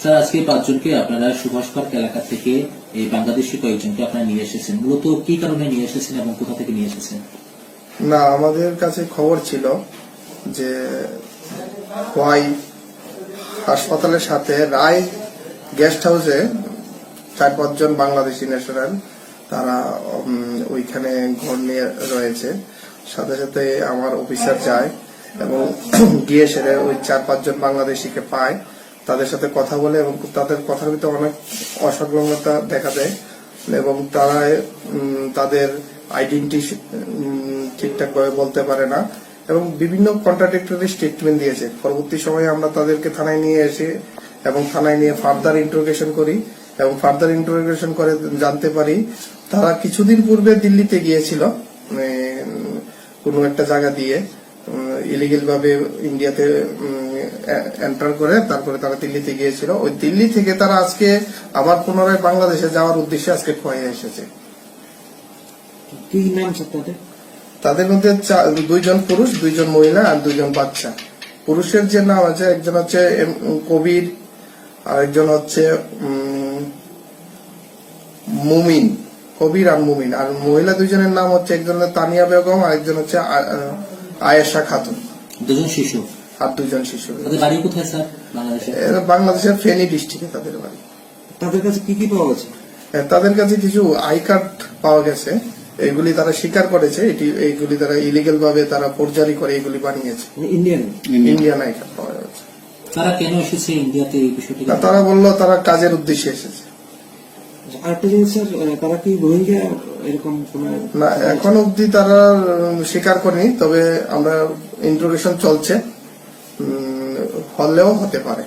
Sir, আজকে পাঁচজনকে আপনারা সুভাষ এলাকা থেকে এই বাংলাদেশি কয়েকজনকে আপনারা নিয়ে এসেছেন। মূলত কি কারণে নিয়ে এসেছেন এবং কোথা থেকে নিয়ে এসেছেন? না, আমাদের কাছে খবর ছিল যে খোয়াই হাসপাতালের সাথে রায় গেস্ট হাউসে চার, পাঁচজন বাংলাদেশি ন্যাশনাল, তারা ওইখানে ঘর নিয়ে রয়েছে। সাথে সাথে আমার অফিসার যায়। এবং গিয়ে সেরে ওই চার, পাঁচজন বাংলাদেশিকে পায়। তাদের সাথে কথা বলে এবং তাদের কথার ভিতরে অনেক অসংলগ্নতা দেখা দেয় এবং তারা তাদের আইডেন্টি ঠিকঠাক ভাবে বলতে পারে না। এবং বিভিন্ন কন্ট্রাডিক্টরি স্টেটমেন্ট দিয়েছে। পরবর্তী সময়ে আমরা তাদেরকে থানায় নিয়ে এসে এবং থানায় নিয়ে ফার্দার ইন্টারোগেশন করি এবং ফার্দার ইন্টারোগেশন করে জানতে পারি। তারা কিছুদিন পূর্বে দিল্লিতে গিয়েছিল কোনো একটা জায়গা দিয়ে। ইলিগেল ভাবে ইন্ডিয়াতে এন্টার করে তারপরে তারা দিল্লিতে গিয়েছিল। ওই দিল্লি থেকে তারা আজকে আবার পুনরায় বাংলাদেশে যাওয়ার উদ্দেশ্যে আজকে খোয়াই এসেছে। কি নাম তাদের? তাদের মধ্যে দুইজন পুরুষ দুইজন মহিলা আর দুইজন বাচ্চা। পুরুষের যে নাম আছে একজন হচ্ছে কবির আর একজন হচ্ছে মুমিন কবির আর মুমিন। আর মহিলা দুইজনের নাম হচ্ছে একজন তানিয়া বেগম আর একজন হচ্ছে আয়েশা খাতুন দুজন শিশু? আর দুইজন শিশু। তাদের বাড়ি কোথায় স্যার বাংলাদেশে? এরা বাংলাদেশের ফেনী ডিস্ট্রিক্টে তাদের বাড়ি। তাদের কাছে কি কি পাওয়া গেছে? তাদের কাছে কিছু আই কার্ড পাওয়া গেছে। এগুলি তারা স্বীকার করেছে। এটি এইগুলি তারা ইলিগেল ভাবে তারা ফোরজারি করে এগুলি বানিয়েছে। মানে ইন্ডিয়ান ইন্ডিয়ান আই কার্ড পাওয়া যাচ্ছে। তারা কেন এসেছে ইন্ডিয়াতে এই বিষয়টি? তারা বলল তারা কাজের উদ্দেশ্যে এসেছে। জিনিস, স্যার তারা কি এরকম না, এখন অবধি তারা স্বীকার করেনি, তবে আমরা ইন্ট্রোগেশন চলছে হলেও হতে পারে।